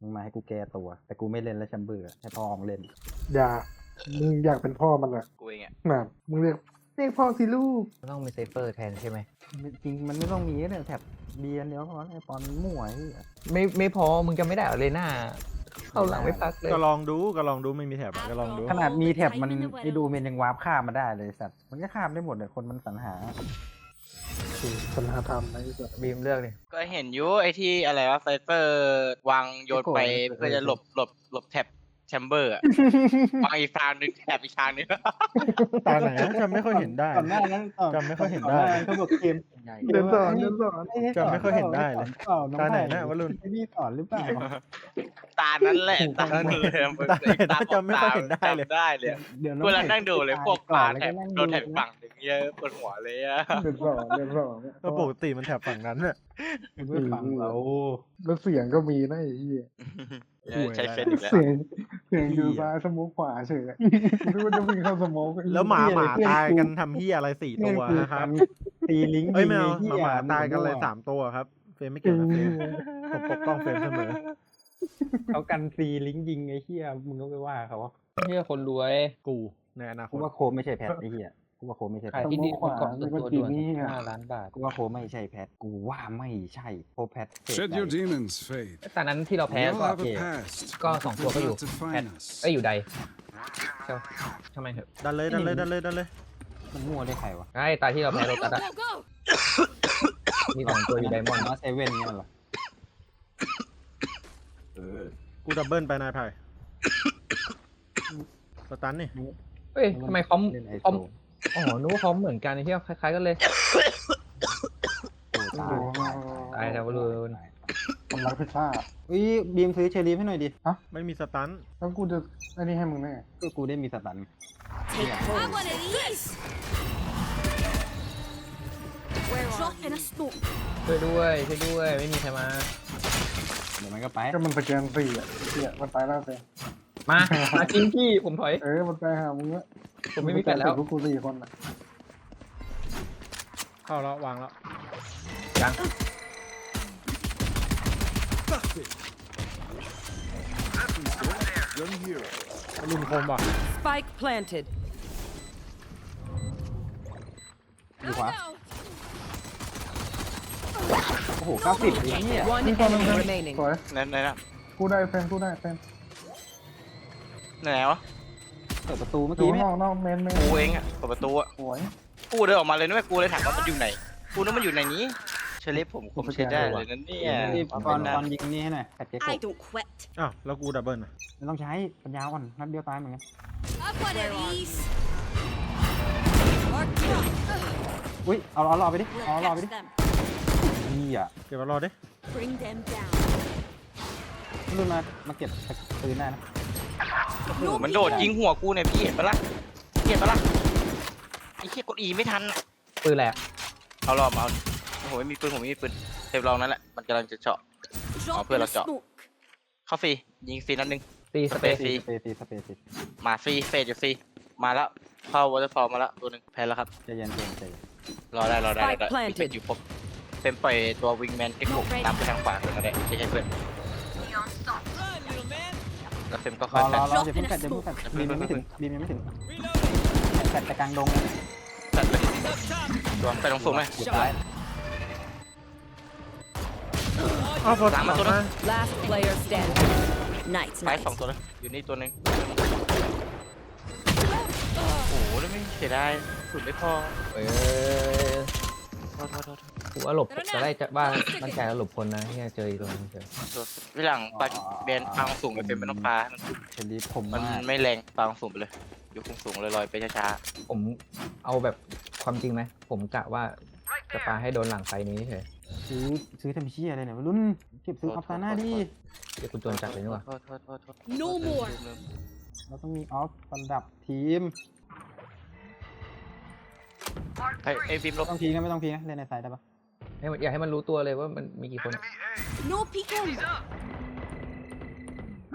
มึงมาให้กูแก้ตัว แต่กูไม่เล่นแล้วแชมเบอร์ให้พ่อของเล่น อย่า มึงอยากเป็นพ่อมันอะกูเองอะน่ะมึงเรียกเรียกพ่อสิลูกต้องมีเซฟเฟอร์แทนใช่ไหมจริงมันไม่ต้องมีเนี่ยแถบเบียร์เดียวพอไอปอนมั่วไอ้เหี้ยไม่ไม่พอมึงจะไม่ได้เอาเลยหน้าเข้าหลังไม่พักเลยก็ลองดูก็ลองดูไม่มีแถบอะก็ลองดูขนาดมีแถบมันไอดูเมนยังวาร์ปข้ามมาได้เลยสัตว์มันก็ข้ามได้หมดเลยคนมันสรรหา คือปัญหาธรรมนะไอ้สัสบีมเลือกเลย ก็เห็นอยูไอที่อะไรว่าไซเฟอร์วางโยนไปเพื่อจะหลบหลบหลบแท็บ แชมเบอร์อะวางอีกทางหนึงแท็บอีกทางหนึงตาไหนอะจำไม่ค่อยเห็นได้ก่อนหน้านั้นจำไม่ค่อยเห็นได้เขาบอกเกมเดินสอนเดินสอนจำไม่ค่อยเห็นได้เลยเปล่าองตาไหนผ่นะวะรุ่นไอ้นี่สอนหรือเปล่าตานั้นแหละตานั้นเลยตาไหนนะจำไม่ค่อยเห็นได้เลยจำได้เลยเดี๋ยวกูกำลังนั่งดูเลยพวกปลาแท็บล้วโดนแท็บฝั่งอย่างเงี้ยปวดหัวเลยอะเดินสอนเดินสอนก็ปกติมันแถบฝั่งนั้นน่ะไม่ฟังเราแล้วเสียงก็มีนะไอ้เหี้ยเออ ใช้เฟซอีกแล้วเสียงเสียงอยู่ซ้ายสโมกขวาเฉยอะไม่รู้ว่าจะวิ่งเข้าสโมกแล้วหมาหมาตายกันทำเฮียอะไรสี่ตัวนะครับตีลิงก์เอ้ยไม่เอายิงหมาไอ้หมาตายกันเลยสามตัวครับ เฟรมไม่เกี่ยวกับเฟรมผมปกป้องเฟรมเสมอเขากันตีลิงก์ยิงไอ้เหี้ยมึงก็ไปว่าเขาเฮียคนรวยกูในอนาคกูตว่าโคมไม่ใช่แพทไอ้เหี้ย กูว่าโคมไม่ใช่แพขายทที่ดินบนเกาะส่วนตัวด่วนห้าล้านบาทกูว่าโคมไม่ใช่แพทกูว่าไม่ใช่โคแพทเสก Shed ได้ your demons, Fade. ตอนนั้นที่เราแพ้ We all ก็ have a okay. past. ก็สองตัวก็อยู่ Not แพท define us. เอ้ยอยู่ใดใช่ปะทำไมเถอะดันเลยดันเลยดันเลยดันเลยมันมั่วได้ใครวะไอ้ตาที่เราแพ้โรตัสอะมีสองตัวอยู่ไดมอนด์มาเซเว่นเนี่ยเหรอกูดับเบิลไปนายไผ่สตันนี่เฮ้ยทำไมคอมเล่นไอคอมโซอ๋ อนึกว่าคอมเหมือนกันไอ้เหี้ยคล้ายๆกันเลยโอ้ตายตายแล้ววะลูนคนรักพิซซ่าอุ้ยบีมซื้อเชอรี่ให้หน่อยดิไม่มีสตันแล้วกูจะไอ้นี่ให้มึงแน่ก็กูได้มีสตัน I want of these. Drop in a smoke. ช่วยด้วยช่วยด้วย ไม่มีใครมา เดี๋ยวมันก็ไป ก็มันสแกนสี่อะเนี่ยมันไปแล้วเซ่มา มาจริงพี่ผมถอย เออมันไปหามึงอะ ผมไม่มีแฟนแล้วพวกกูสี่คนอะเข้าแล้ววางแล้วยังลุนคมว่ะ Spike planted. อยู่ขวาโอ้โหเก้าสิบไอ้เหี้ย One นี่คนนึง enemy ส remaining. วยไหนไหนนะกูได้แฟนกูได้แฟนไหนวะ เปิดประตูเมื่อดูกี้ไหมนอกนอกเมนเมนกูเองอะเปิดประตูอะสวยกูเดินออกมาเลยนะเว้ยกูเลยถามว่ามันอยู่ไหน กูนึกมันอยู่ในนี้เชลิฟผมผมเช็ดได้เลยนั่นเนี่ยรีบเอาก่อนไปก่อนนะยิงนี่ให้หน่อยแพทเจ๊ก I don't quit. อ้าวแล้วกูดับเบิลอะไม่ต้องใช้ปัญญาอ่อนนัดเดียวตายเหมือนกัน I've one of these. Or done. อุ้ยเอาเอารอไปดิเอา We'll รอไป catch ดิ them. เหี้ยเก็บมารอดิ Bring them down. รุ่นมามาเก็บปืนได้นะ โอ้โหมันโดดยิงหัวกูเนี่ยพี่เห็นปะล่ะพี่เห็นปะล่ะไอ้เหี้ยกดอีไม่ทันอะปืนแหลกเอารอบมาเอาโอ้โหไม่มีปืนผมไม่มีปืนเทปลองนั่นแหละมันกำลังจะเจาะ Drop put in a a shot. smoke. เข้าฟรียิงฟรีนัดหนึงตีสเปซฟรีสเปรย์ตีสเปรย์ตีมาฟรีเฟสอยู่ฟรีมาแล้วเข้าวอเตอร์ฟอลมาแล้วตัวหนึงแพ้แล้วครับใจเย็นใจเย็นใจเย็นรอได้รอได้รอ Spike ได้ planted มีเทคอยู่ครบเป็นปล่อยตัววิงแมนเก็กหกตามไปทางขวาเพื่อนก็ได้ใช่ใช่เพื่อน แล้วเฟมก็รค่อยอแฟรอดรออย่าเพิ่งแฟดอย่าเพิ่งแฟดบีมยังไม่ถึงบีมยังไม่ถึงแฟดแต่กลางดงเลยแฟดเลยตัวไปตรงสูงเลย อยู่ซ้ายอ้าวพอสามมาตัวนึง Last player standing. Nice, ซ้าย nice. สองตัวเลยอยู่นี่ตัวหนึงโอ้โหแล้วไม่เสียดายสุดไม่พอเออโทษโทษโทษ กูว่าหลบจะได้จะบ้านบ้านแกหลบคนนะเฮียเจออีกตัวนึงเจอโทษวิหลังปาเบนปางสูงไปเป็นไม่ต้องปลาเชลีฟผมมันมากไม่แรงปางสูงไปเลยยกสูงๆลอยๆไปช้าผมเอาแบบความจริงไหมผมกะว่าจะปาให้โดนหลังไฟนี้เฉยซื้อซื้อทำเชี่ยอะไรเนี่ยวัยรุ่นเก็บซื้ออัพตาหน้าดิเดี๋ยวกูโจรจัดเลยนี่หว่าโทษโทษโทษโทษ No more. เราต้องมีออฟประดับทีมไอ้ไอ้ฟิล์มลไม่บต้องพีนะไม่ต้องพีนะเล่นในไซด์ได้ปะ ให้มันอยากให้มันรู้ตัวเลยว่ามันมีกี่คนอะ No peeking.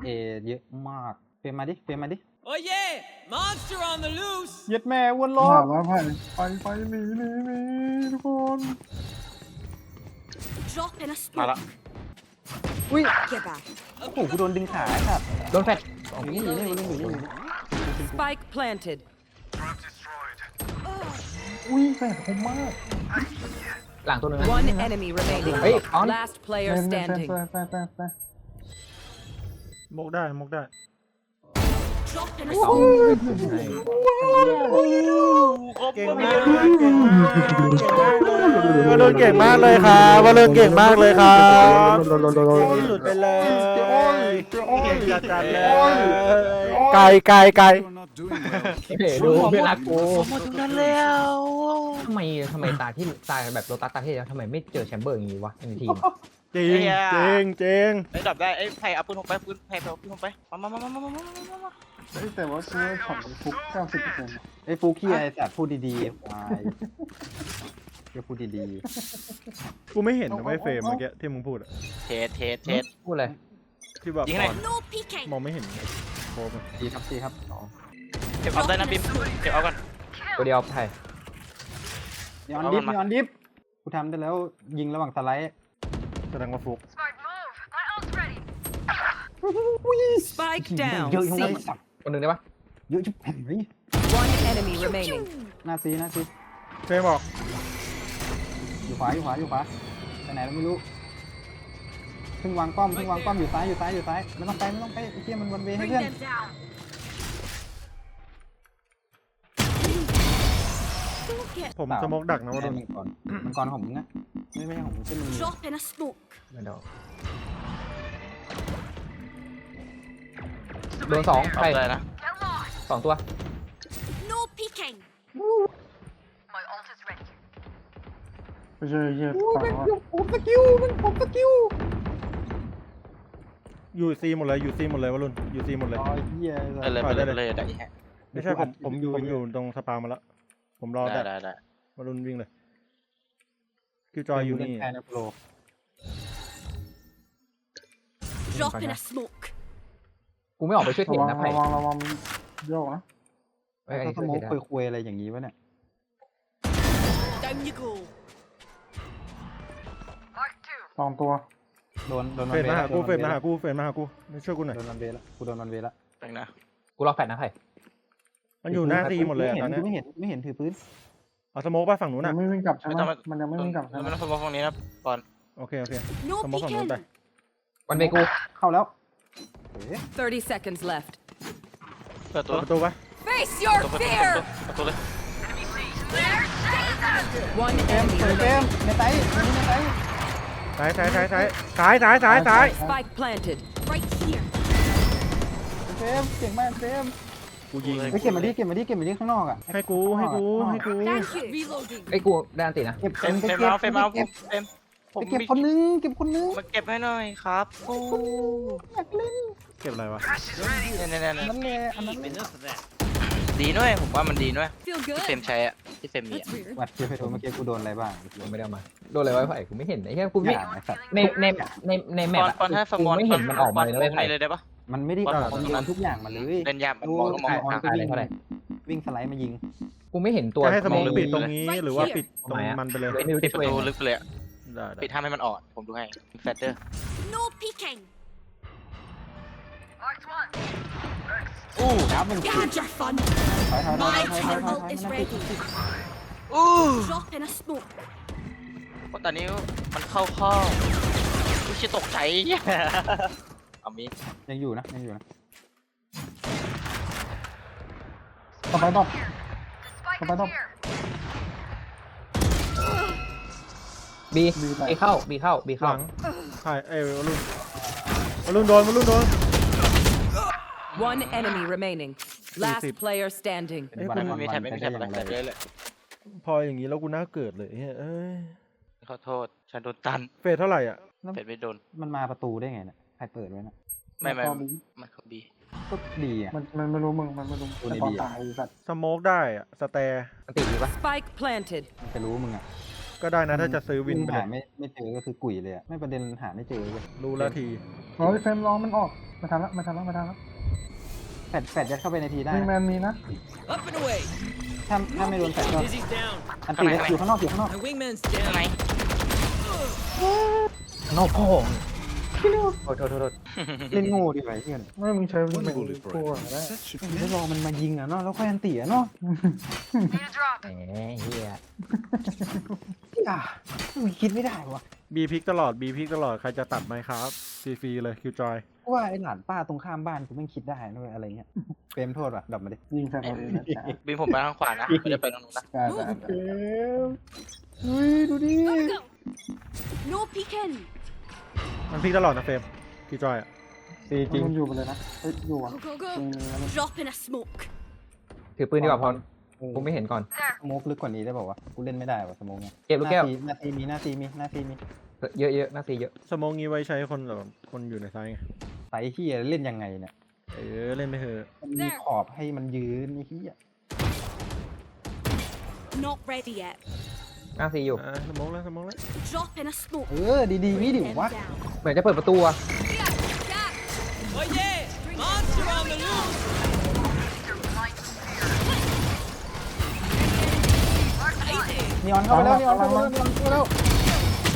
เอเยอะมากเฟรมมาดิเฟรมมาดิ Oh yeah! Monster on the loose! เย็ดแม่วนรผ่าถนแล้วผ่านไปไปหนีหนีหนีทุกคน Drop in a มาละ smoke. Get back. โอ้โหกูโดนดึงขาไอ้สัตว์โดนแฟดอยู่นี่อยู่นี่อยู่นี่อยู่นี่ Spike planted. อุ้ยแฝดคมมาก หลังตัวหนึงนะ One enemy remaining. Hey, on. Last player แฝดแฝด standing. แฝดแฝดแฝดแฝดมกได้มกได้ Drop in a เอา smoke. เก่งมากเก่งมากวาโลนเก่งมากเลยครับวาโลนเก่งมากเลยครับเก่งที่สุดไปเลยเก่งจัดจัดเลย ไกลไกลไกล เฮ้ยดูเพื่อนรักกูหมดทุกนั้นแล้วทำไมทำไมตาที่ตาแบบโรตัสตาที่แล้วทำไมไม่เจอแชมเบอร์อย่างงี้วะในทีมจริงจริงจริงไอ้ยดับได้ไอ้ยไผ่เอาปืนลงไปปืนไผ่เอาปืนลงไปมามามามามามามามามาเฮ้ยแต่ว่ากูว่าช็อตมันฟุกเก้าสิบเปอร์เซ็นต์ไอ้ฟูกี้ไอ้สัตว์พูดดีๆไอ้ควายเดี๋ยวพูดดีกูไม่เห็นนะไม่เฟรมเมื่อกี้ที่มึงพูดอะเทสเทสเทส พูดเลย ที่แบบยิงให้หน่อย No peeking. มองไม่เห็นโคมๆดีครับดีครับสอง เก็บเอาได้นะบิมเก็บเอากันตัวเดียวไทยย้อนเอาดิมัฟนมาย้อนดิฟกูทำได้แล้วยิงระหว่างสไลด์แสดงว่าฟุก Spike เย down. อะยังไง C. สัตว์คนหนึ่งได้ปะเยอะจุ๊บแผ่นเลย One enemy remaining. หน้าซีหน้าซีเฟรมบอกอยู่ขวาอยู่ขวาอยู่ขวาไปไหนเราไม่รู้เพิ่งวางป้อมเพิ่งวางป้อมอยู่ซ้ายอยู่ซ้ายอยู่ซ้ายไม่ต้องไปไม่ต้องไปไอ้เหี้ยมันวันเวให้ Bring เพื่อน them down. ผมสโมกดักนะวาโลนมังกรมังกรของมึงอะไม่ไม่ใช่ของมึงที่มึง drop in a smoke. ไม่โดนโดนสองเอาไทยเลยนะสองตัว No peeking. ไปเจอเหี้ยต่างว่าผมสกิลมันผมสกิลยูซีหมดเลยยูซีหมดเลยวาโลนยูซีหมดเลย อ๋อเหี้ยไปเลยไปเลยไปเลยได้ฮะไม่ใช่ผมผมอยู่ผมอยู่ตรงสปามาแล้ว ผมรอได้แต่ได้ได้วาโลนวิ่งเลยคิวจอยอยู่นี่แพ้นะโปร Drop in a smoke. กูไม่ออกไปช่วยเทระรวันงนะไผ่ระวังระวังโยกนะเอ้ยอันถ้านี้สช่วยโมเทกรนได้คุยคุยอะไรอย่างงี้วะเนี่ย Down you go. สองตัวโดนโดนเฟรมมาหากูโดนเฟรมมาหากูเฟรมมาหากูมาช่วยกูหน่อยโดนวันเวละกูโดนวันเวละแป๊บนะกูรอแฟดนะไผ่ มันอยู่หน้าซีหมดเลยอะตอนเนี้ยไม่เห็นไม่เห็นถือปืนเอาสโมกป่ะฝั่งนู้นยัอะงไม่วิ่งกลับใช่ไหมไม่ต้องมามันยังไม่วิ่งกลับใช่ไหมไม่ต้องสมองฝั่งนี้นะก่อนโอเค โอเค No สโมกฝั่งนู้นไป peeking. วันเบกูเข้าแล้วเอ๊ะ30 seconds left. เปิดตัเปิวดประตูปะ Face your ตัวเปิด fear. ประตูเลย One เกม enemy เปิดเก remaining. มในไตในไตซ้ายซ้ายซ้ายซ้ายซ้ายซ้ายซ้ายซ้าย Spike planted. Right here. เกมเก่งมากเกม กูยิงไปเก็บมาดิเก็บมาดิเก็บมาดิข้างนอกอะให้กูให้กูให้กู Thank you. Reloading. ไอ้ยกูได้อันตินะ เก็บเฟรมไปเฟรมเก็บเอาเฟรมเอาไปเก็บเฟรมผมไปเก็บคนนึงเก็บคนนึงมาเก็บให้หน่อยครับโอ้อยากเล่นเก็บอะไรวะเนี่ยเนี่ยเนี่ยนั่นแหละอันนั้น ดีด้วยผมว่ามันดีด้วย Feel ที่เฟรม good. ใช้อะที่เฟรมมี That's อะ weird. วัดเกียร์ไปโดนเมื่อกี้กูโดนอะไรบ้างกูไม่ได้เอามา โดนอะไรไว้ไผ่กูไม่เห็นไอ้เหี้ยกูอไม่ย่างไอ้สัตว์ในในในในแมปปอนอะปอนให้สกูมอนไม่เห็นมันออกมาเลยนะเว้ยปอนไผ่ เลยได้ปะ มันไม่ได้บอลมันโยนทุกอย่างมาเลยเล่นยากมันมองต้องมองไอออนทางก็วิ่งเท่าไหร่ วิ่งสไลด์มายิงกูไม่เห็นตัวจะให้สมองในหรือปิดตรงนี้หรือว่าปิดตรงทำไมอะมันไปเลย ไม่รู้ปิดที่ปตัวระเองตูลึกไปเลยอะได้ได้ปิดห้ามให้มันออกผมดูให้แฟตเตอร์ No peeking. อู้ครับมัน You had your fun. ถอยถอยถอย My ถอยถอยถอย turtle ถอย is มัน ready. อู้ Drop in a smoke. เพราะตอนนี้มันเข้าข้อกูชิตกใจ เอามียังอยู่นะยังอยู่นะต่อไปต่อต่อไปต่อบีบีเข้าบีเข้าบีหเข้าลังถ่ายเอ้ยวอลลุ่นวอลลุ่นโดนวอลลุ่นโดน One enemy remaining. Last Easy. player standing. เป็นวันไม่วันมีวัแท็บนไม่ไปมีได้แท็บออะไรย่างแท็บไรเยอะเลยพออย่างนี้แล้วกูน่าเกิดเลยเฮ้ยเอ้ยขอโทษฉันโดนตันเฟสเท่าไหร่อะเฟดไม่โดนมันมาประตูได้ไงเนี่ยใครเปิดไว้นะไม่ไม่ตอนนี้ไม่เขาบีก็ดีอะ มันมันไม่รู้มึง มันไม่รู้ตัวแต่ในตอนบีอะ ตายไอ้สัตว์สโมกได้อะสแตร์อันติดีปะ Spike planted. มันจะรู้มึงอะก็ได้นะถ้าจะซื้อวินไปเลหายไม่ไม่เจอก็คือกุ๋ยเลยอะไม่ประเด็นหาไม่เจอเลยรู้แล้วที เฮ้ยเฟรมร้องมันออกมาทันละมาทันละมาทันละ แฟดแฟดยัดเข้าไปในทีได้มีแมนะนมีนะ Up and away. ถ้าถ้าไม่โดนแฟดก็ Dizzy's down. อันตีอยู่ข้างนอกอยู่ข้างนอก My wingman's ข้างใน down. นอกพ่ อโทษโทษโทษโทษเล่นโง่ดีกว่าไอ้เฮียเนี่ยไม่มึงใช้เป็นกลัวได้ไม่รอมันมายิงอะเนาะแล้วค่อยอันตีอะเนาะแหมเฮียอะมึงคิดไม่ได้วะบีพิกตลอดบีพิกตลอดใครจะตัดไหมครับฟรีๆเลยคิวจอยว่าไอ้หลานป้าตรงข้ามบ้านกูไม่งคิดได้ด้วยอะไรเงี้ยเปรมโทษว่ะดับมาดิยิงใส่คนอื่นนะจ๊ะบินผมไปทางขวานะไม่ได้ไปทางนู้นนะได้ได้เปรมเฮ้ยดูดิ Go, go. No peeking. มันพิกตลอดนะเฟรมคิวจอยอะตีจริงมันอยู่ไปเลยนะเฮ้ยอยู่อะ Go, go, อื go. ม Drop in a smoke. ถือปืนดีกว่าพรกูไม่เห็นก่อน สโมกลึกกว่านี้ได้บอกว่าวะกูเล่นไม่ได้ว่ะสโมกเนี่ยเก็บลูกแก้ว หน้าตีมีหน้าตีมีหน้าตีมีเยอะเยอะๆหน้าตีเยอะสโมองนี้ไว้ใช้คนแบบคนอยู่ในไซส์ไงไซส์ที่เล่นยังไงเนี่ยเออเล่นไปเถอะมันมีขอบให้มันยืนไอ้ที่ Not ready yet. หน้าตีอยู่ อะสโมองแล้วสโมองแล้ว Drop in a smoke. เออดีๆนี่ดิ End วะ down. เหมือนจะเปิดประตูอะ Jack. Oh yeah! Monster on the loose! นีออนเข้าไปแล้วนีออนเข้าไปแล้วนีออนเข้าไปแล้ว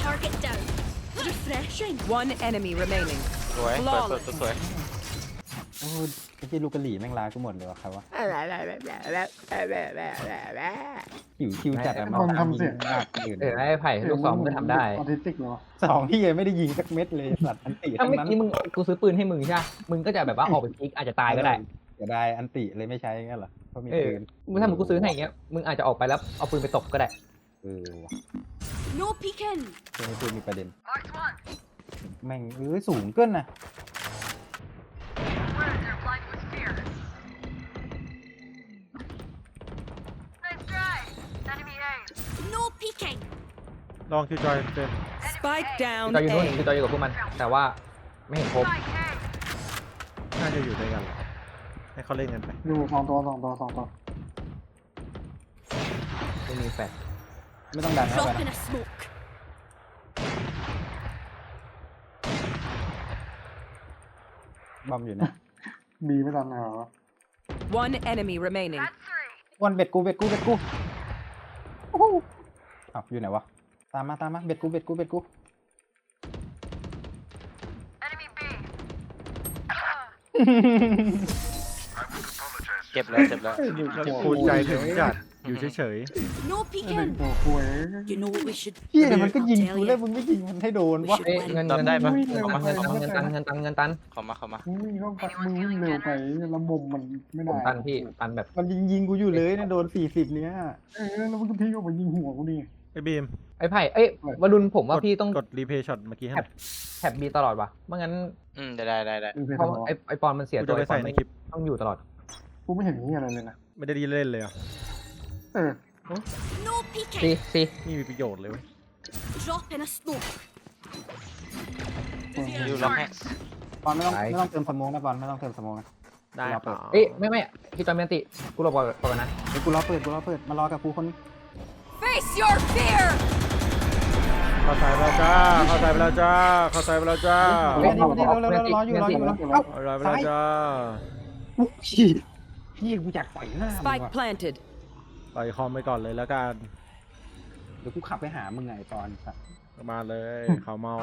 Target down. Refreshing. One enemy remaining. สวยสวยสวยสวยสวยโอ้ย ไอ้ที่ลูกกะหรี่แม่งลายกูหมดเลยวะครับวะหิวคิวจัดอะคนทำเสียงมากอื่นเออไอ้ไผ่ลูกซองก็ทำได้ออทิสติกเหรอสองที่ยังไม่ได้ยิงสักเม็ดเลยสัตว์อันติถ้าทั้งเมื่อนั้นกี้มึงกูซื้อปืนให้มึงใช่มึงก็จะแบบว่าออกไปพิกอาจจะตายก็ได้เสียดายอันติเลยไม่ใช้งั้นเหรอเพราะมีเออปืนมึงถ้ามึงกูซื้อให้อย่างเงี้ยมึงอาจจะออกไปแล้วเอาปืนไปตบก็ได้เออว่ะ No peeking มีปืนมีประเด็นแม่งเอ้ยสูงเกินนะ No peeking. ลองคิวจอยเฟรม Spike down จอยอยู่นู่น A. คือจอยอยู่กับพวกมัน แต่ว่าไม่เห็นครบน่าจะอยู่ด้วยกันแหละให้เขาเล่นกันไปอยู่สองตัวสองตัวสองตัว ไม่มีแฟลชไม่ต้องดันเข้าไป Drop in นะ a smoke. บอมอยู่นะ บีไม่ทันเหรอ One enemy remaining. วันเบ็ดกูเบ็ดกูเบ็ดกูโอ้โห อ้าวอยู่ไหนวะ ตามมาตามมาเบ็ดกูเบ็ดกูเบ็ดกูเก็บเลยเก็บแล้วคูณใจถึงจัดอยู่เฉย No เด็ก peeking. ตัวคุย You know what we should เฮียมันก็ยิง I'll กู tell แล้ว you. มึงไม่ยิงมันให้โดน We วะ should เอ้ย win. เงินจำได้ปะเงินตันเงินตันเงินตันเงินตันเงินตันเข้ามาเข้ามามึงวิ่งเข้าไปมึงวิ่งเร็วไปแล้วมุมมันไม่ผมได้ตันพี่ตันแบบมันยิงยิงกูอยู่เลยนะโดนสี่สิบเนี้ยเออแล้วมึงก็ทิ้งออกมายิงหัวกูดิๆ ไอ้บีมไอ้ไผ่เอ้ยวรุณผมว่าพี่ต้องกดรีเพย์ช็อตเมื่อกี้ให้หน่อยแท็บบีตลอดว่ะไม่งั้นอืมได้ได้ได้ได้ดูเพจเพราะทำไมไอ้ไอ้ปอนมันเสียกูตัจะวไปไอ้ปอใส่นในไม่คลิป ต้องอยู่ตลอด กูไม่เห็นนี่อะไรเลยนะไม่ได้ดีเล่นเลยอะเออ No ซี peeking. ซีนี่มีประโยชน์เลยเว้ย Drop in a smoke. ดูล็อกให้บอลไม่ต้องไม่ต้องเติมสโมองนะบอลไม่ต้องเติมสโมองนะได้เราเปิดเอ้ยไม่ไม่พี่จอยเมียนติกูรอก่อนก่อนนะเดี๋ยวกูรอเปิดกูรอเปิดมารอกับกูคน Face your fear. เข้าใจไปแล้วจ้า เข้าใจไปแล้วจ้า เข้าใจไปแล้วจ้าเดี๋ยวเดี๋ยวเดี๋ยวเดี๋ยวรออยู่รออยู่รออยู่เอ้าเข้าใจไปแล้วจ้าอุ๊ยพี่พี่กูอยากต่อยหน้ามึง Spike ว่ะ planted. ปล่อยคอมไปก่อนเลยแล้วกันเดี๋ยวกูขับไปหามึงไงตอนสัตว์มาเลยเขาเมา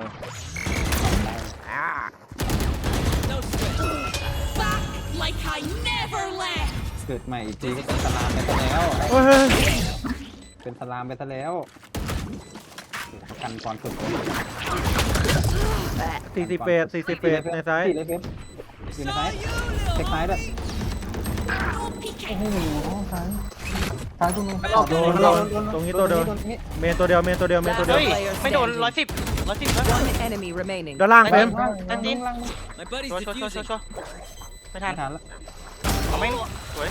No sweat. Back like I never left. เกิดใหม่อีกทีก็เป็นสลามไปซะแล้ว เฮ้ย เป็นสลามไปซะแล้วโอ้โหประกันก่อนสุดสี่สิบเฟสสี่สิบเฟสในซ้ายสี่เลยเฟสอยู่ในซ้ายเช็คซ้ายด้วย No peeking. โอ้โหซ้ายซ้ายตรงนู้นโดนโดนตรงนี้ตัวเดียวเมนตัวเดียวเมนตัวเดียวเมนตัวเดียวเฮ้ยไม่โดนร้อยสิบร้อยสิบแล้ว One enemy remaining. ด้านล่างเฟรมอันนี้ My buddy's ชัวร์ชัวร์ชัวร์ชัว defusing. ร์ชัวร์ไม่ทัไม่นทันแล้วเอาไม่สวย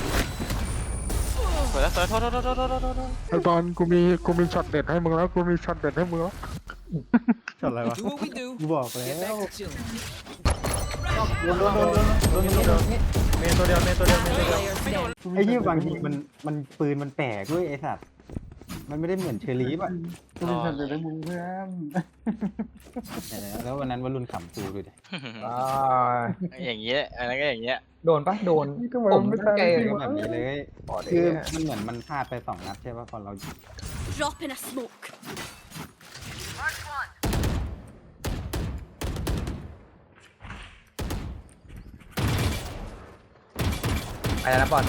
สวยแล้วสวยโทษโทษโทษโทษโทษโทษโทษไอ้บอลกูมีกูมีช็อตเด็ดให้มึงแล้วกูมีช็อตเด็ดให้มึงแล้วช็อตอะไรวะ Do what we do. กูบอกแล้ Get ว back to chilling. โดนโดนโดนโดนโดนเมนตัวเดียวเมนตัวเดียวเมนตัวเดียว Players dead. ไอ้ยี่บางทีมันมันปืนมันแปลกด้วยไอ้สัตว์ มันไม่ได้เหมือนเชอรี่ป่ะกูเป็นสัตว์เลี้มึเพื่อนแล้ววันนั้นวรุณขำกูดูดิอ่าอย่างเงี้ยอะไรก็อย่างเงี้ย โดนปะโดนก็อผมไม่ตั้งใจเแบบนี้เลยคือมันเหมือนมันพลาดไปสองนัดใช่ป่ะพอเรา Drop in a smoke ไปแล้วนะบอล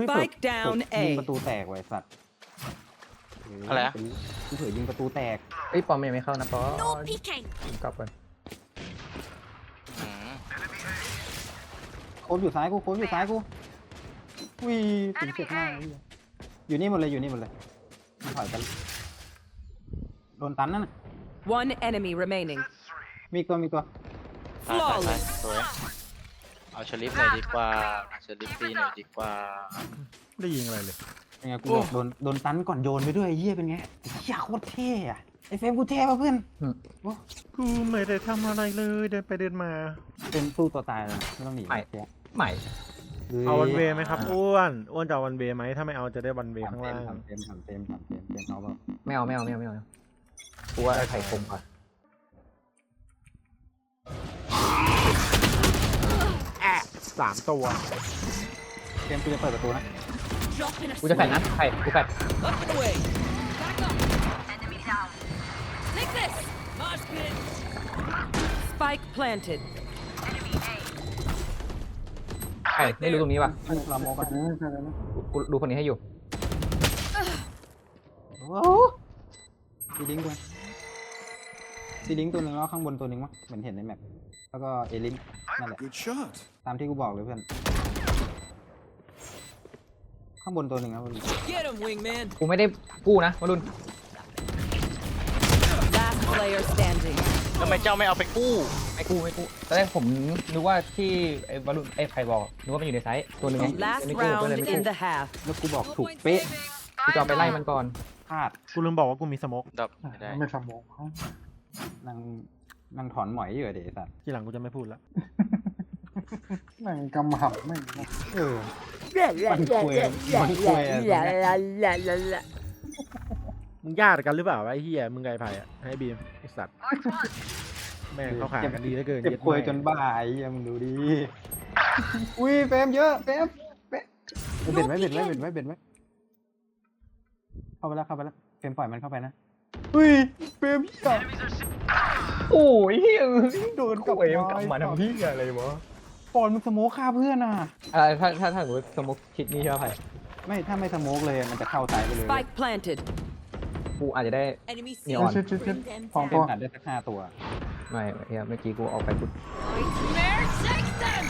ฮ้ย Spike เปิด down เปิดยิง A ประตูแตกไว้สัตว์อะไรอะ กูเผื่อยิงประตูแตกเอ้ยปอมยังไม่เข้านะปอ No peeking. ผมกลับก่อนอืมโค้งอยู่ซ้ายกูโค้งอยู่ซ้ายกูวิถึงเจ็บมากไอ้เหี้ยอยู่นี่หมดเลยอยู่นี่หมดเลยมันถอยกันโดนตันนั่นน่ะ One enemy remaining. มีอีกตัวมีอีกตัวตายตายตาย Flawless สวยเอาชลิปหน่อยดีกว่าเอาช ลิปฟรีหน่อยดีกว่าไม่ได้ยิงอะไรเลย เป็นไงกูบอกโดนโดนตันก่อนโยนไปด้วยไอ้เหี้ยเป็นไงไอ้เหี้ยโคตรเท่อะไอ้เฟรมกูเท่ป่ะเพื่อนกูไม่ได้ทำอะไรเลยเดินไปเดินมาเป็นสู้ตัวตายเลยไม่ต้องหนีเสียใหม่ เอาวันเวย์ไหมครับอ้วนอ้วนจะเอาวันเวย์ไหมถ้าไม่เอาจะได้วันเวย์สามข้างเต็มล่างสามเต็มสามเต็มสามเต็มเต็มเอาเปล่าไม่เอาไม่เอาไม่เอาไม่เอากูว่าไข่คมกว่า สามตัวเกมกูจะเปิดประตูนะ Drop in a กูจะแฟดนะไข่กูแฟด Up and away. Back up. Take this. Mosh pit. Spike planted. ไข่ไม่รู้ตรงนี้ป่ะเราโมกันเออใช่แล้วนะกูกูดูคนนี้ให้อยู่ ว้าวซีลิงตัวซีลิงตัวหนึ่งแล้วข้างบนตัวหนึ่งมั้งเหมือนเห็นในแมป แล้วก็เอลิงนั่นแหละ Good shot. ตามที่กูบอกเลยเพื่อน ข้างบนตัวหนึ่งนะมัน Get him, wingman. กูไม่ได้กู้นะวรุณ Last player standing. ทำไมเจ้าไม่เอาไปกู้ไม่กู้ไม่กู้ตอนแรกผมนึกว่าที่ไอ้วรุณไอ้ใครบอกนึกว่ามันอยู่ในไซต์ตัวหนึงไง Last ไม่กู้ก็เลย round ไม่กู้ in the half. แล้วกูบอกถูกเป๊ะกูจะเอาไปไล่มันก่อนพลาดกูลืมบอกว่ากูมีสโมกดับไม่ได้ ไม่สมองเขา นาง นางถอนหมอยอยู่อะเดี๋ยวไอ้สัตว์ทีหลังกูจะไม่พูดละแม่งกำหับแม่งนะเออมันคุยมันคุยอะมึงญาติกันหรือเปล่าวะไอ้เฮียมึงไงไผ่อะให้บีมไอ้สัตว์แม่งเขาขากันดีเหลือเกินเจ็บคุยจนบ้าไอ้เหี้ยมึงดูดิอุ้ยเฟรมเยอะเฟรมเฟรมเบ็ดไว้เบ็ดไว้เบ็ดไว้เบ็ดไว้เข้าไปแล้วเข้าไปแล้วเฟรมปล่อยมันเข้าไปนะอุ้ยเฟรมเหี้ย โอ้ยเฮ้ยโดนกลับเวมกลับมาทำพี่อะไรวะปอนมันสโมคฆ่าเพื่อนอะอะไรถ้าถ้าถ้าสมมติสมมติคิดนี่ใช่ไหมไผ่ไม่ถ้าไม่สโมกเลยมันจะเข้าซ้ายไปเลย Spike planted. กูอาจจะได้ Enemy นี seen. ออนชิดชิดชิดสองเฟรตัมวตัดได้สักห้าตัวไม่เฮียเมื่อกี้กูออกไปกู Nightmare, take them.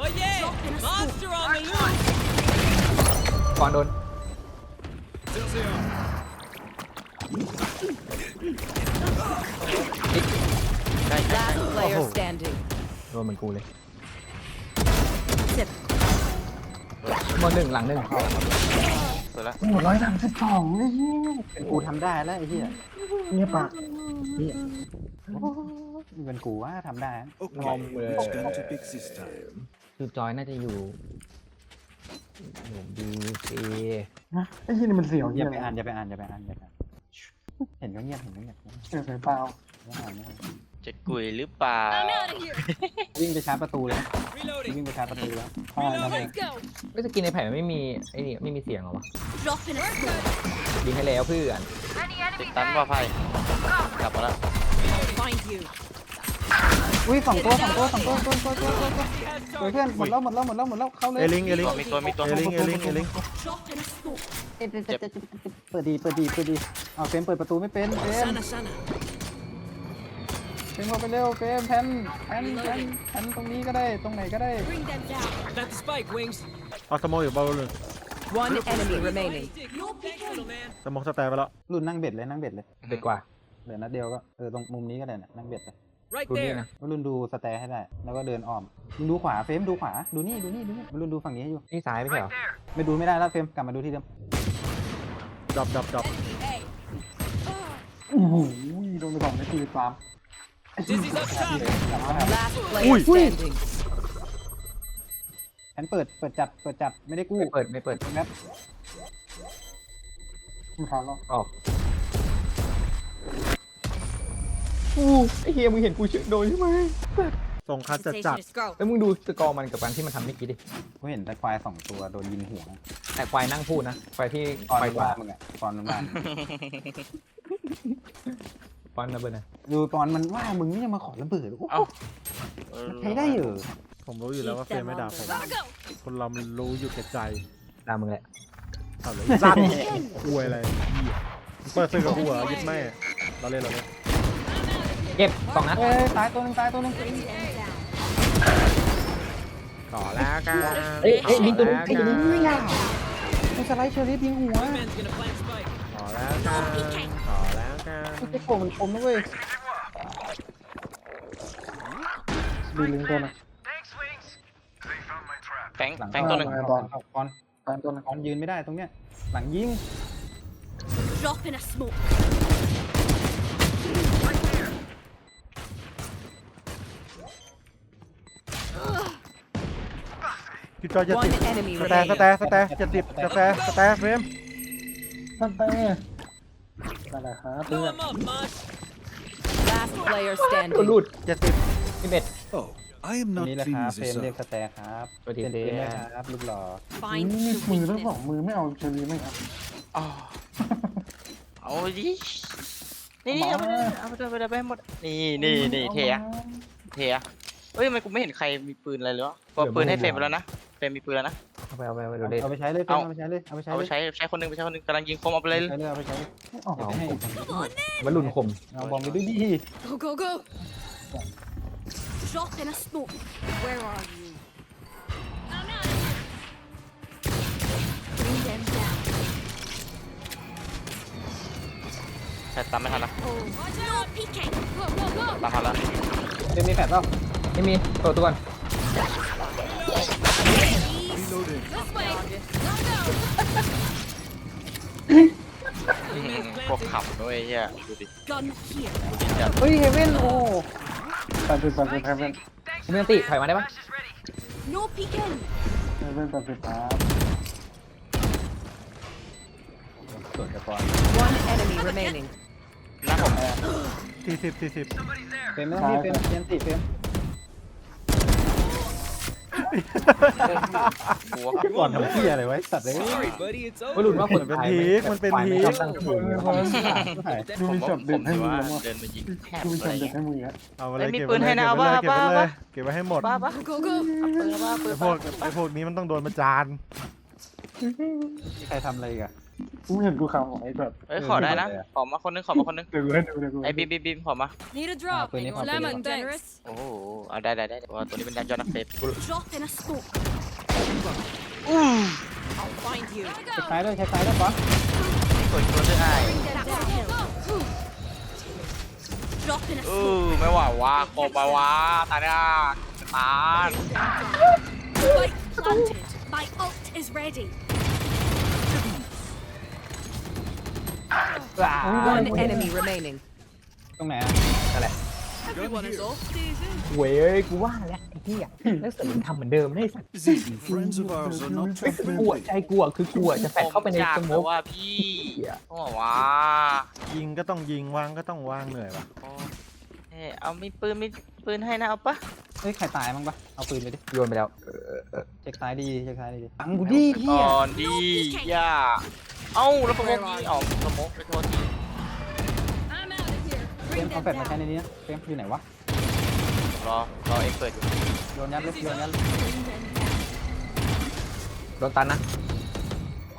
Oh yeah. Monster on the loose. ก่อนโดน ใช่ใช่ Last player standing. โดนเหมือนกูเลยบนหนึ่งหลังหนึ่งสวยละหมดร้อยสามสิบสองไอ้เหี้ยเป็นกูทำได้แล้วไอ้เหี้ยเงียบปากเป็นกูว่าทำได้ Okay. Ngon rồi. It's time to fix this time. คือจอยน่าจะอยู่อยู่ดีซีนะไอ้เหี้ยนี่มันเสียวอเหี้ยย่าอะไปไรอ่านอย่าไปอ่านอย่าไปอ่านอย่าไปอ่าน เห็นก็เงียบเห็นก็เงียบเสียวสายเปล่าไม่อ่านไม่อ่านจะกุยหรือเปล่า I'm out of here. วิ่งไปชาร์จประตูเลย Reloading. วิ่งไปชาร์จประตูแล้วพ่อนั่นเอง Let's go. ไม่สกินในแผ่นไม่มีไอ้นี่ไม่มีเสียงเหรอวะ Drop in a smoke. ยิงให้แล้วเพื่อน ติดตันว่าไพ่กลับมาแล้ว Find you. อุ้ยสองตัวสองตัวสองตัวตัวตัวตัวตัวตัวเฮ้ยเพื่อนหมดแล้วหมดแล้วหมดแล้วหมดแล้วเข้าเลยเอลิงเอลิงมีตัวมีตัวเอลิงเอลิงเอลิง Drop in a smoke. เปิดดีเปิดดีเปิดดีเอาเฟรมเปิดประตูไม่เป็นเฟรม Sana sana. เฟรมเข้าไปเร็วเฟรมแพนแพนแพนแพนตรงนี้ก็ได้ตรงไหนก็ได้ Bring them down. Plant the spike, wings. เอาสโมกอยู่บอลลูน One enemy remaining. No Thanks, little man. สโมกสแตนไปแล้วรุ่นนั่งเบ็ดเลยนั่งเบ็ดเลยเด็กกว่าเหลือนัดเดียวก็เออตรงมุมนี้ก็ได้นะนั่งเบ็ดเลย Right รุ่นนี้ there. นะรุ่นดูสแตร์ให้ได้ แล้วก็เดินอ้อมมึงดูขวาเฟรมดูขวา ดูนี่ดูนี่ดูนี่รุ่นดูฝั่งนี้ให้อยู่ นี่ซ้ายไม่ใช่เหรอไม่ดูไม่ได้แล้วเฟรมกลับมาดูที่เดิมดรอปดรอปดรอป Hey. โอ้โหโดนไปสองนาทีตาม Dizzy's up top. กลับมา Last player standing. แพนเปิดเปิดจัดเปิดจัดไม่ได้กู้ไม่เปิดไม่เปิดแมปมันขาดแล้วออก อู้ไอเฮียมึงเห็นกูโดนใช่ไหมส่งคัดจัดจัด Let's go. แล้วมึงดูสกอร์มันกับการที่มันทำเมื่อกี้ดิกูเห็นแต่ควายสองตัวโดนยิงหัวแต่ควายนั่งพูดนะควายที่ตอนควายมันกว่าว่ามึงอะตอนมันว่าป้อนระเบิดนะดูตอนมันว่ามึงนี่ยังมาขอระเบิดโอ้โหเอ้าเออมันใช้ได้เหรอผมรู้อยู่แล้วว่าเฟรมไม่ด่าผม Gotta go. คนเรามันรู้อยู่แก่ใจตามมึงแหละเอาเลยสั้นอวยอะไรเหี้ยเปิดซื้อกับหัวยึดแม่เราเล่นเราเล่น เก็บสองนัดเอ้ยตายตัวหนึงตายตัวหนึงขอแล้วกันเอ้ยเอ้ยยิงตัวนี้ขอไอ้แล้วยิงกันไม่ยากไอ้สไลด์เชอรี่ยิงหัว Man's gonna plant spike. ขอแล้วกันขอแล้วกันไอ้โกมันคมนะเว้ยดีลิงตัวนะแฟงแฟงตัวหนึ่งอ่าบอลเอาบอลตามตัวนะบอลยืนไม่ได้ตรงเนี้ยหลังยิง Drop in a smoke. พี่จอยจะ One ติด enemy สแตน remaining. สแตนสแตนจะติดสแตนสแตนเฟรมท่านเต้นั่นแหละครับเพื่ Blow อน him up, Mosh. Last player ตัว standing. รูดจะติดสิบเอ็ด Oh, I am ตรง not นี้แหละ cleaning ครับเฟรม this เรียก up. สแตร์ครับสวัสดีเป็นเฟรเฟรมมนะครับลูกหล่อ Find นี่ the มือทั้ง weakness. สองมือไม่เอาเชอรี่ไม่ครับอ๋อเอาดินี่นี่เอาไปเลยเอาไปเลยเอาไปเลยไปให้หมด นี่นี่นี่เทียเทียเอ้ยทำไมกูไม่เห็นใครมีปืนอะไรเลยวะก็ปืนให้เฟรมไปแล้วนะเฟรมมีปืนแล้วนะ เอาไปเอาไปเอาไปดูเด็ดเอาไปใช้เลยเฟรมเอา เอาไปใช้เลยเอาไปใช้เอาเลไปยใช้ใช้คนหนึงไปใช้คนหนึงกำลังยิงคมเอาไปเลยใช้เลยเอาไปใช้เลยอ๋อเดี๋ยวไปให้วัยรุ่นคมเอาบอมไปด้วยดิ Go, go, go. Drop in a smoke. Where are you? I'm out of here. Bring them down. แต่ตามไม่ทันละ Oh, no peeking. Go, go, go. ตามทันละเฟรมมีแฟลชเปล่าไม่มีตัวตัวก่อน พวกขับด้วยเฮียดูดิ Gun here. ดูดิจัดเฮ้ยเฮเว่นโอ้แปดสิบแปดสิบแปดสิบผมมีอันติถอยมาได้ปะ No peeking. เซเว่นแปดสิบครับสวยกระปอน One enemy remaining. หน้าผม สี่สิบสี่สิบเฟรมไม่ต้องรีบเฟรมเฟรมติเฟรม หัวก่อนทำเที่ยอะไรไว้สัตว์เลย Sorry, buddy. It's วัยรุ่น over. ว่าคนตายไฟไม่ชอบตั้งคืนดูผมมีช็อตเด็ผดมให้ถือมือว่าแล้วมั้งเดินมายิงแทบดูมีเลช็อตยเด็ดให้มือครับเอาไปเลเอ้ยยมีเก็บปืไว้นให้เลยนะเก็บไว้เลยเอาปะเก็บไว้เลยเก็บไว้ให้หมดป้าปะ Go, go. เอาปืนมาปืไอนพมาวกไอพวกนี้มันต้องโดนประจาน ใครทำอะไรอีกอะ กูเห็นกูขำของไอ้แบบเอ้ยขอได้นะ ขอมาคนนึงขอมาคนนึง เดี๋ยวกูให้ดูเดี๋ยวกูไอ้บีมบีมบีมขอมา Need a อ่า drop. ปืนนี้ความปืนนี้ Lemon, generous. โอ้โหเอาได้ได้ได้ว่าตัวนี้เป็นยันยอดนักเซฟ Drop in a smoke. I'll find you. เช็คซ้ายด้วยเช็คซ้ายด้วยบอลกดตัวด้วยไอ้ That's a kill. Drop in a อู้ smoke. ไม่ว่าว่าโคมาวาตาเนี่ยตา Spike planted. My ult is ready. One enemy remaining. ตรงไหนอะ Everyone is off station. เว้ยกูว่าแล้วไอ้เหี้ยแล้วเสริมทำเหมือนเดิมได้สัก These friends of ours are not กลัวใจกลัวคือกลัวจะแฝงเข้าไปในผมอยากสโมแต่กว่าพี่เหี้ยต้องบอกว่ายิงก็ต้องยิงวางก็ต้องวางเหนื่อยว่ะโอ้เอ้ยเอามีปืนมี ปืนให้นะเอาปะเฮ้ยใครตายมั้งปะเอาปืนไปดิโยนไปแล้วเช็คซ้ายดีเช็คซ้ายดีตังกูดิเฮียก่อนดีย่าเอ้าแล้วประมงยิงอ๋อประมงไปโทษที I'm out of here. เฟรม Bring เอา them แฟลชมาใช้ down. ในนี้นะเฟรมอยู่ไหนวะรอรอเอ็กเปิดอยู่โยนยัดเลยโยนยัดเลย Bring them down. โดนตันนะ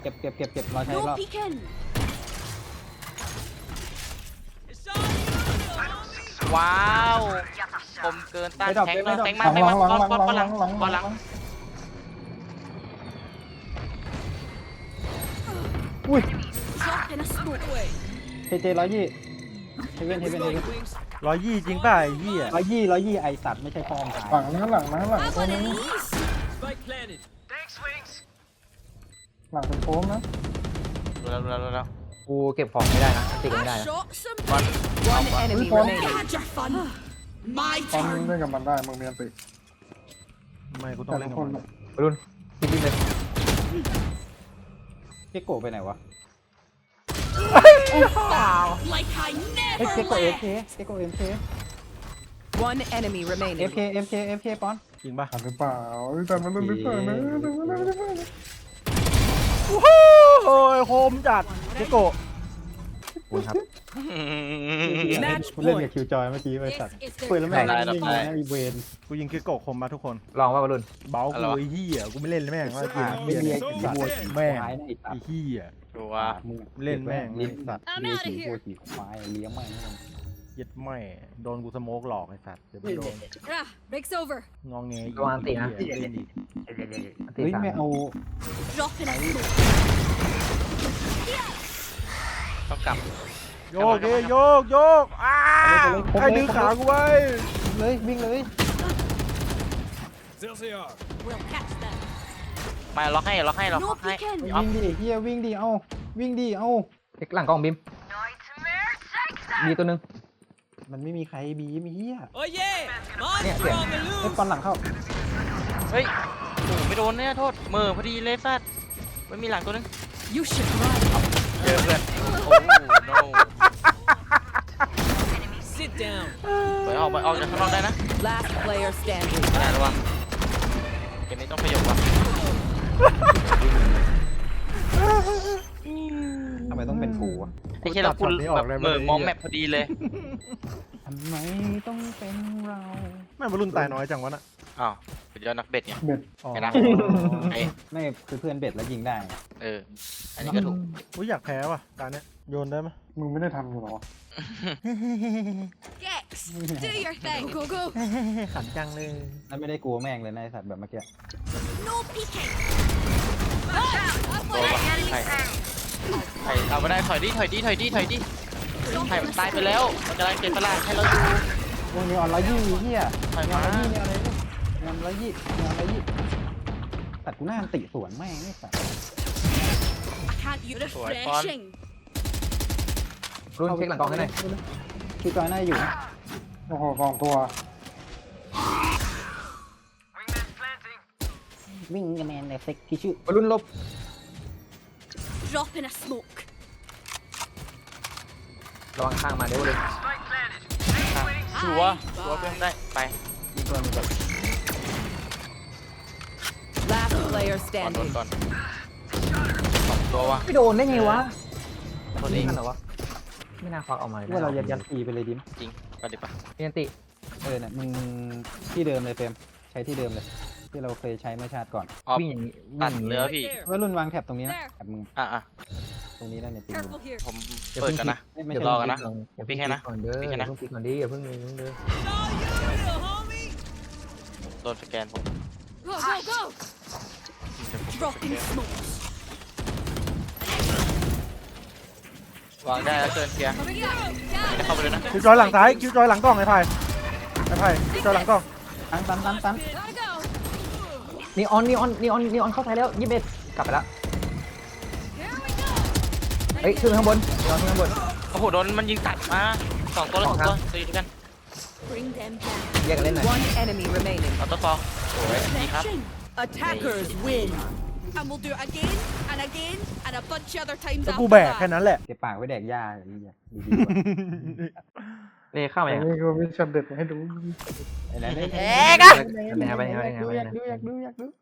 เก็บเก็บเก็บเก็บรอใช้ No รอบ peeking. ว้าวคมเกินต้านไม่ดอกแทงไม่เนดอกแทงมาหลังแทงหลัมางหลังบอลหลังบอลหบอลัลงหลังหลังหลังบอลหลังอุ้ย Drop in a smoke. Away. เทเจร้อยยี่เฮเว่นเฮเว่นเฮเว่น Spike wings. ร้อยยี่จริงป่ะไอ้เหี้ยร้อยยี่ร้อยยี่ไอสัตว์ไม่ใช่ฟอร์มขายหลังนะหลังนะหลัง Have ตัว one นึ of ง these. Spike planted. หลังเป็นโค้งนะดูแล้วดูแล้วดูแล้ว กูเก็บของไม่ได้นะติดกันไม่ได้ I นะ shot some. บอล One enemy One. remaining. Had your fun. My ตอนนี้ turn. เล่นกับมันได้มึงมีอันติทำไมกูต้อแต่งเล่ทุนกกับคนมันวัยรุ่นคิดดิเลยเจ๊โกะไปไหนวะ Like I เฮ้ย never เจ๊โกะเอฟ left. เคเจ๊โกะเอฟเค One enemy เอฟ remaining. เคเอฟเคเอฟเคปอน จริงป่ะทันหรือเปล่าแต่มันไม่เปิดนะแต่มันไม่เปิดนะ โอ้ยโคมจัด เจโกะขอบคุณครับ Match มันเล่นกับ point. คิวจอยเมื่อกี้ไป This สัตว์ is the เปิดแล้วแม่งได้ได้นิ่งได้เลยนะไอีเวนกูยิงคิโกะคมมาทุกคนลองว่าบอลลูนเบาอะไรกูวะไอ้เหี้ยกูไม่เล่นเลยแม่งว่าเกมไม่เหี้ยมีเนี่ยไอ้สัตว์บัวแม่งควายนะไอ้สัตไอ้ว์เหี้ยดูว่าว่ามึงเล่นแม่งเลี้ยงสัตว์ I'm เลี้ยง outta สี here บัวสีควายเลี้ยงแม่งเย็ดแม่โดนกูสโมกหลอกไอ้สัตว์เดี๋ยวไปโดน Rah, break's over. งองแงอีกระวังตีนะเหี้ยเล่นอีกอันตีเฮ้ยสามไม่เอา Drop in a smoke. ต้องกลับ โยกเอ้ยโยกโยกอ้าใครดึงขากูไว้เลยวิ่งเลย There they are. We'll catch them. มาล็อกให้ล็อกให้ล็อก No ให้ peeking. ออฟวิ่งดิเฮียวิ่งดิเอาวิ่งดิเอาเอ็กหลังกล้องบิมมีตัวหนึงมันไม่มีใครบีมีเฮีย Oh yeah! Yeah, Monster yeah. on the ไอ้ loose! ปอนหลังเข้าเฮ้ยโอ้โหไม่โดนเนี่ยโทษมือพอดีเลยสัตว์ไม่มีหลังตัวนึง You should run. เจอเพื่อนโอ้โห no Sit down. ไปออกไปออกจากข้างนอกได้นะ Last player standing. ไม่ได้ระวังเกมนี้ต้องขยบว่ะทำไมต้องเป็นกูอะไอ้เชี่ยเราคุณแบบเหมือมองแมปพอดีเลยทำไมต้องเป็นเรา แม่งบอลลูนตายน้อยจังวะน่ะอ้าว เป็นยอดนักเบ็ดไงเบ็ดอ๋อเห็นนะไอ้ไม่คือเพื่อนเบ็ดแล้วยิงได้ไงเออ อันนี้ก็ถูก อุ้ยอยากแพ้ว่ะตาเนี้ยโยนได้ไหมมึงไม่ได้ทำอยู่หรอ Gex, do your thing. Go, go, go. ขันจังเลยนั่นไม่ได้กลัวแม่งเลยนะไอ้สัตว์แบบเมื่อกี้ No peeking. โดนว่ะใครใครเอามาได้ถอยดิถอยดิถอยดิถอยดิ Drop ใคร in มัน a ตายไป smoke. แล้วมันกำลังเก็บตลาดให้เราอยู่วงนี้ออนร้อยยี่เฮียถอยออมานร้อยยี่เนี่ยอะไรเนี่ยออน ร้อยยี่ออนร้อยยี่ตัดกูหน้าติสวนแม่งไอ้สัตว์ I can't use refreshing. รุ่นเช็คหลังกล้องให้หน่อยคิวจอยน่าจะอยู่นะโอ้โหสองตัว วิ่งกันแมนในเซ็กที่ชื่อบอลลูนลบ Drop in a smoke. ระวังข้างมาเดี๋ยวเลย ชัวร์ชัวร์เพื่อนได้ ไป มีตัวมีตัว player ก่อนโดน standing. ก่อนสองตัววะไม่โดนได้ไงวะโทษเองนั่นเหรอวะไม่น่าควักออกมาเลยว่าเรายัดยัดตีไปเลยดิมจริงไปดิปะเนียนติเออเนี่ยมึงที่เดิมเลยเฟรมใช้ที่เดิมเลย ที่เราเคยใช้เมื่อชาติก่อนออฟวิ่งอย่างนี้ตัดวิ่งอย่างเนื้นี้อพี่ว่ารุ่นวางแถบตรงนี้นะ There. แถบมึงอะอะตรงนี้ได้เนี่ยตีน Careful here. ผมอย่าเปิดเพิ่งกันนะ ไม่ไม่เดี๋ยวใช่รอกันนะ อย่าพี่เพิ่งแค่ปินะดก่อนเด้อพี่อแค่ย่านะเพิ่งปิดก่อนดิอย่าเพิ่งอย่าเพิ่งเด้อ Saw you, little homie! โดนสแกนผม Go, go, go. Drop in smokes. วางได้แล้วเกินเคลียร์ Coming up. ไม่ได้เข้าไปเลยนะคิวจอยหลังซ้ายคิวจอยหลังกล้องไอ้ไผ่ไอ้ไผ่คิวจอยหลังกล้องตันตันตันตัน Gotta go. นีออนนีออนนีออนนีออนเข้าไทยแล้วยี่สิบเอ็ดกลับไปแล้ว Here we go. เฮ้ยขึ้นไปข้างบนนีออนขึ้นข้างบน โอ้โหโดนมันยิงตัดมาสองตัวแล้วสองตัวตีด้วยกัน Bring them down. แยกกันเล่นหน่อย One enemy remaining. เอาตัวฟอสวยดีครับ Refreshing. Attackers win. And we'll do it again and again and a bunch of other times แล้ว after กูแบก that. แค่นั้นแหละ เก็บปากไว้แดกหญ้าอย่างนี้ยดีกว่าเล่เข้ามาแต่ยังนี่กูมีช็อตเด็ดมาให้ดูไอ้นั่นแอ๊กอะไปไหนไปไหนไปไหนดูไปอยากไหนดูอยากดูอยากดู